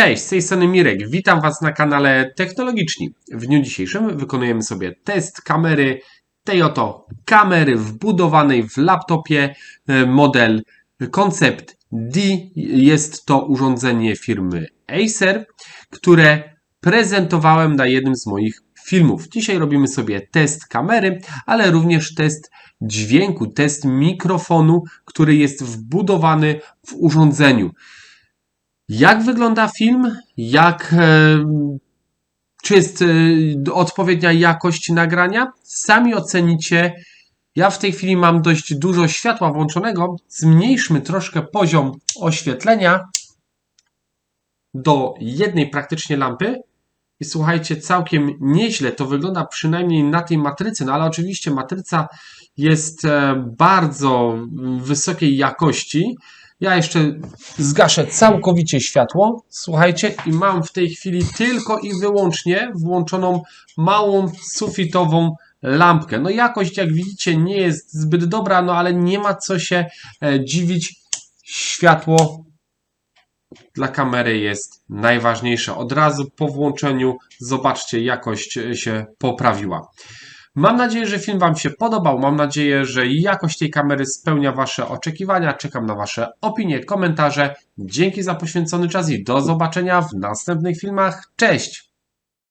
Cześć, z tej strony Mirek. Witam Was na kanale Technologiczni. W dniu dzisiejszym wykonujemy sobie test kamery tej oto kamery wbudowanej w laptopie e, model Concept D. Jest to urządzenie firmy Acer, które prezentowałem na jednym z moich filmów. Dzisiaj robimy sobie test kamery, ale również test dźwięku, test mikrofonu, który jest wbudowany w urządzeniu. Jak wygląda film? Jak, e, czy jest e, odpowiednia jakość nagrania? Sami ocenicie. Ja w tej chwili mam dość dużo światła włączonego. Zmniejszmy troszkę poziom oświetlenia do jednej praktycznie lampy. I słuchajcie, całkiem nieźle to wygląda, przynajmniej na tej matrycy. No ale oczywiście matryca jest e, bardzo wysokiej jakości. Ja jeszcze zgaszę całkowicie światło, słuchajcie, i mam w tej chwili tylko i wyłącznie włączoną małą sufitową lampkę. No jakość, jak widzicie, nie jest zbyt dobra, no ale nie ma co się e, dziwić. Światło dla kamery jest najważniejsze. Od razu po włączeniu zobaczcie, jakość się poprawiła. Mam nadzieję, że film Wam się podobał. Mam nadzieję, że jakość tej kamery spełnia Wasze oczekiwania. Czekam na Wasze opinie, komentarze. Dzięki za poświęcony czas i do zobaczenia w następnych filmach. Cześć!